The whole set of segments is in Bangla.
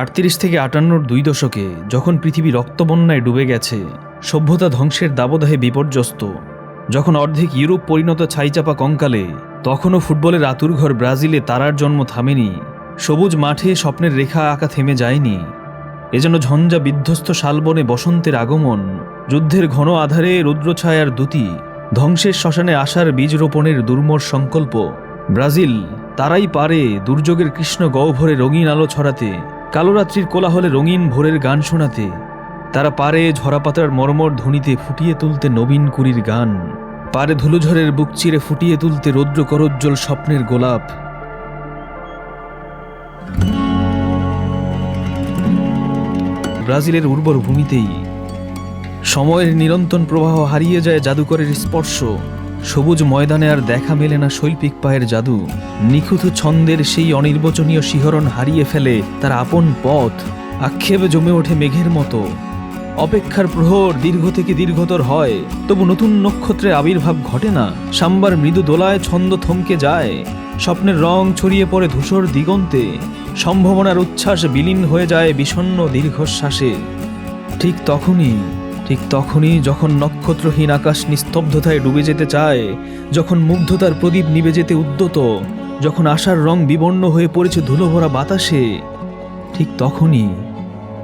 আটত্রিশ থেকে আটান্নর দুই দশকে যখন পৃথিবী রক্তবন্যায় ডুবে গেছে, সভ্যতা ধ্বংসের দাবদাহে বিপর্যস্ত। যখন অর্ধেক ইউরোপ পরিণত ছাইচাপা কঙ্কালে, তখনও ফুটবলের আতুরঘর ব্রাজিলে তারার জন্ম থামেনি, সবুজ মাঠে স্বপ্নের রেখা আঁকা থেমে যায়নি। এজন্য ঝঞ্ঝা বিধ্বস্ত শালবনে বসন্তের আগমন, যুদ্ধের ঘন আধারে রুদ্রছায়ার দ্যুতি, ধ্বংসের শ্মশানে আসার বীজ রোপণের দুর্মর সংকল্প। ব্রাজিল তারাই পারে দুর্যোগের কৃষ্ণ গহ্বরে রঙিন আলো ছড়াতে। কালোরাত্রির কোলাহলে রঙিন ভোরের গান শোনাতে, তারা পারে ঝরাপাতার মর্মর ধ্বনিতে ফুটিয়ে তুলতে নবীন কুড়ির গান, পারে ধুলোঝড়ের বুক চিরে ফুটিয়ে তুলতে রৌদ্র করজ্জ্বল স্বপ্নের গোলাপ। ব্রাজিলের উর্বর ভূমিতেই সময়ের নিরন্তন প্রবাহ হারিয়ে যায় জাদুকরের স্পর্শ সবুজ ময়দানে আর দেখা মেলে না শৈল্পিক পায়ের জাদু। নিখুঁত ছন্দের সেই অনির্বচনীয় শিহরণ হারিয়ে ফেলে তার আপন পথ। আক্ষেপ জমে ওঠে মেঘের মতো। অপেক্ষার প্রহর দীর্ঘ থেকে দীর্ঘতর হয়, তবু নতুন নক্ষত্রের আবির্ভাব ঘটে না। সাম্বার মৃদু দোলায় ছন্দ থমকে যায়। স্বপ্নের রং ছড়িয়ে পড়ে ধূসর দিগন্তে। সম্ভাবনার উচ্ছ্বাস বিলীন হয়ে যায় বিষণ্ণ দীর্ঘশ্বাসে। ঠিক তখনই ঠিক তখনই যখন নক্ষত্রহীন আকাশ নিস্তব্ধতায় ডুবে যেতে চায়, যখন মুগ্ধতার প্রদীপ নিবে যেতে উদ্যত, যখন আশার রং বিবর্ণ হয়ে পড়েছে ধুলোভরা বাতাসে, ঠিক তখনই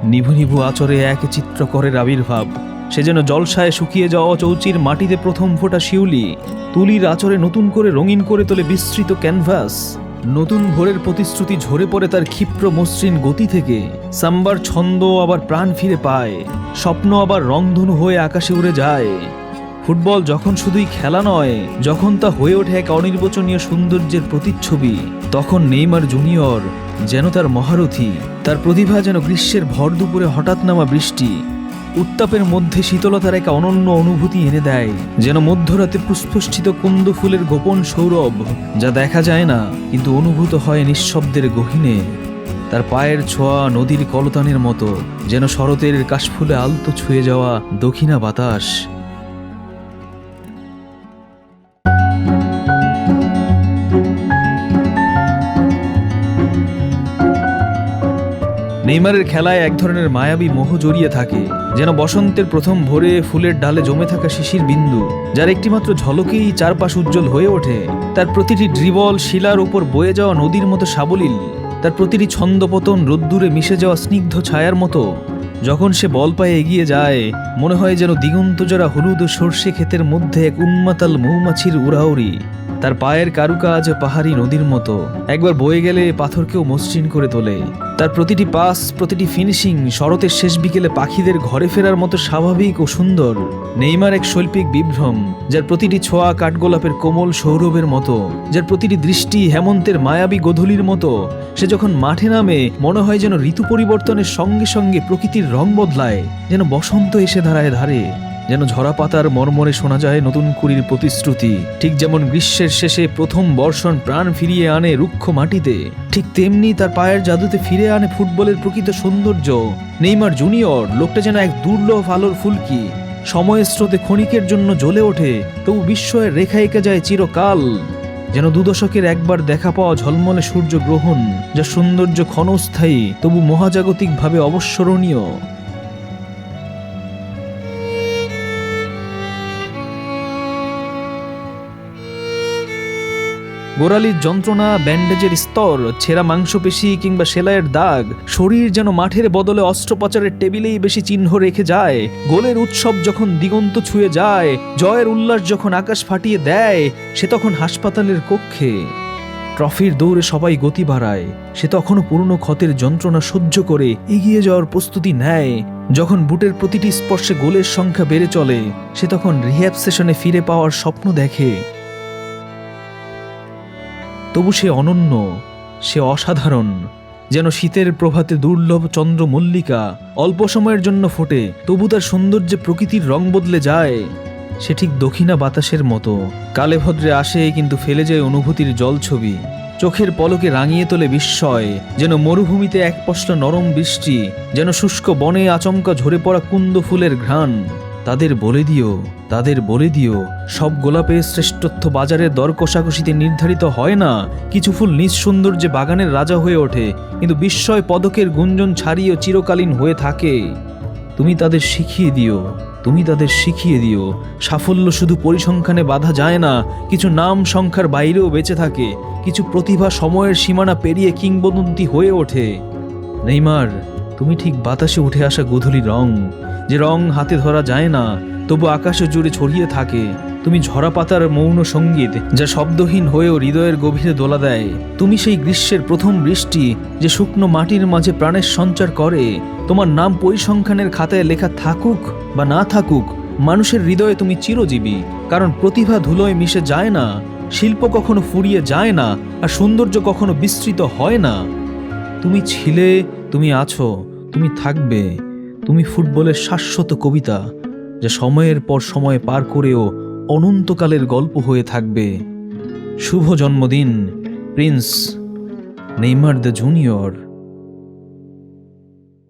নিভু নিভু আচরে এক চিত্রকরের আবির্ভাব। সে যেন জলসায় শুকিয়ে যাওয়া চৌচির মাটিতে প্রথম ফোঁটা শিউলি, তুলির আচরে নতুন করে রঙিন করে তোলে বিস্তৃত ক্যানভাস। নতুন ভোরের প্রতিশ্রুতি ঝরে পড়ে তার ক্ষিপ্র মসৃণ গতি থেকে। সাম্বার ছন্দ আবার প্রাণ ফিরে পায়, স্বপ্ন আবার রংধনু হয়ে আকাশে উড়ে যায়। ফুটবল যখন শুধুই খেলা নয়, যখন তা হয়ে ওঠে এক অনির্বচনীয় সৌন্দর্যের প্রতিচ্ছবি, তখন নেইমার জুনিয়র যেন তার মহারথী, তার প্রতিভা যেন গ্রীষ্মের ভর দুপুরে হঠাৎ নামা বৃষ্টি, উত্তাপের মধ্যে শীতলতার এক অনন্য অনুভূতি এনে দেয়, যেন মধ্যরাতে পুষ্পষ্ঠিত কুন্দ ফুলের গোপন সৌরভ, যা দেখা যায় না, কিন্তু অনুভূত হয় নিঃশব্দের গহীনে। তার পায়ের ছোঁয়া নদীর কলতানের মতো, যেন শরতের কাশফুলে আলতো ছুঁয়ে যাওয়া দক্ষিণা বাতাস। নেইমারের খেলায় এক ধরনের মায়াবী মোহ জড়িয়ে থাকে, যেন বসন্তের প্রথম ভোরে ফুলের ডালে জমে থাকা শিশির বিন্দু, যার একটিমাত্র ঝলকেই চারপাশ উজ্জ্বল হয়ে ওঠে। তার প্রতিটি ড্রিবল শিলার উপর বয়ে যাওয়া নদীর মতো সাবলীল। তার প্রতিটি ছন্দপতন রোদ্দুরে মিশে যাওয়া স্নিগ্ধ ছায়ার মতো। যখন সে বল পায়ে এগিয়ে যায়, মনে হয় যেন দিগন্ত জোড়া হলুদ ও সর্ষে ক্ষেতের মধ্যে এক উন্মাতাল মৌমাছির উড়াউড়ি। তার পায়ের কারুকাজ পাহাড়ি নদীর মতো। একবার বয়ে গেলে পাথরকেও মসৃণ করে তোলে। তার প্রতিটি পাস, প্রতিটি ফিনিশিং শরতের শেষ বিকেলে পাখিদের ঘরে ফেরার মতো স্বাভাবিক ও সুন্দর। নেইমার এক শৈল্পিক বিভ্রম, যার প্রতিটি ছোঁয়া কাঠগোলাপের কোমল সৌরভের মতো। যার প্রতিটি দৃষ্টি হেমন্তের মায়াবী গোধূলির মতো। সে যখন মাঠে নামে, মনে হয় যেন ঋতু পরিবর্তনের সঙ্গে সঙ্গে প্রকৃতির রং বদলায়, যেন বসন্ত এসে ধারায় ধারে। যেন ঝরা পাতার মর্মরে শোনা যায় নতুন কুড়ির প্রতিশ্রুতি। ঠিক যেমন গ্রীষ্মের শেষে প্রথম বর্ষণ প্রাণ ফিরিয়ে আনে রুক্ষ মাটিতে, ঠিক তেমনি তার পায়ের জাদুতে ফিরে আনে ফুটবলের প্রকৃত সৌন্দর্য। নেইমার জুনিয়র, লোকটা যেন এক দুর্লভ আলোর ফুলকি। সময়ের স্রোতে ক্ষণিকের জন্য জ্বলে ওঠে, তবু বিস্ময়ের রেখা এঁকে যায় চিরকাল। যেন দুদশকের একবার দেখা পাওয়া ঝলমলে সূর্য গ্রহণ, যা সৌন্দর্য ক্ষণস্থায়ী, তবু মহাজাগতিকভাবে অবস্মরণীয়। গোড়ালির যন্ত্রণা, ব্যান্ডেজের স্তর, ছেঁড়া মাংসপেশি কিংবা সেলাইয়ের দাগ, শরীর যেন মাঠের বদলে অস্ত্রোপচারের টেবিলেই বেশি চিহ্ন রেখে যায়, গোলের উৎসব যখন দিগন্ত ছুঁয়ে যায়, জয়ের উল্লাস যখন আকাশ ফাটিয়ে দেয়, সে তখন হাসপাতালের কক্ষে। ট্রফির দৌড়ে সবাই গতি বাড়ায়, সে তখনও পুরনো ক্ষতের যন্ত্রণা সহ্য করে এগিয়ে যাওয়ার প্রস্তুতি নেয়, যখন বুটের প্রতিটি স্পর্শে গোলের সংখ্যা বেড়ে চলে, সে তখন রিহ্যাব সেশনে ফিরে পাওয়ার স্বপ্ন দেখে। তবু সে অনন্য, সে অসাধারণ। যেন শীতের প্রভাতে দুর্লভ চন্দ্র মল্লিকা অল্প সময়ের জন্য ফোটে, তবু তার সৌন্দর্যে প্রকৃতির রং বদলে যায়। সে ঠিক দক্ষিণা বাতাসের মতো। কালে ভদ্রে আসে, কিন্তু ফেলে যায় অনুভূতির জলছবি। চোখের পলকে রাঙিয়ে তোলে বিস্ময়, যেন মরুভূমিতে এক পশলা নরম বৃষ্টি, যেন শুষ্ক বনে আচমকা ঝরে পড়া কুন্দ ফুলের ঘ্রাণ। তাদের বলে দিও, তাদের বলে দিও, সব গোলাপের শ্রেষ্ঠত্ব বাজারের দর কষাকষিতে নির্ধারিত হয় না। কিছু ফুল নিজ সৌন্দর্যে বাগানের রাজা হয়ে ওঠে, কিন্তু বিস্ময় পদকের গুঞ্জন ছাড়িয়ে চিরকালীন হয়ে থাকে। তুমি তাদের শিখিয়ে দিও, তুমি তাদের শিখিয়ে দিও, সাফল্য শুধু পরিসংখ্যানে বাধা যায় না, কিছু নাম সংখ্যার বাইরেও বেঁচে থাকে, কিছু প্রতিভা সময়ের সীমানা পেরিয়ে কিংবদন্তি হয়ে ওঠে। নেইমার, তুমি ঠিক বাতাসে উঠে আসা গোধূলি রং যে রং হাতে ধরা যায় না, তবু আকাশে জুড়ে ছড়িয়ে থাকে। তুমি ঝরা পাতার মৌন সংগীত, যা শব্দহীন হয়েও হৃদয়ের গভীরে দোলা দেয়। তুমি সেই গ্রীষ্মের প্রথম বৃষ্টি, যে শুকনো মাটির মাঝে প্রাণের সঞ্চার করে। তোমার নাম পরিসংখ্যানের খাতায় লেখা থাকুক বা না থাকুক, মানুষের হৃদয়ে তুমি চিরজীবী। কারণ প্রতিভা ধুলোয় মিশে যায় না, শিল্প কখনো ফুরিয়ে যায় না, আর সৌন্দর্য কখনো বিস্তৃত হয় না। তুমি ছিলে, তুমি আছো, তুমি থাকবে। তুমি ফুটবলের শাশ্বত কবিতা, যা সময়ের পর সময় পার করেও অনন্তকালের গল্প হয়ে থাকবে। শুভ জন্মদিন, প্রিন্স নেইমার দ্য জুনিয়র।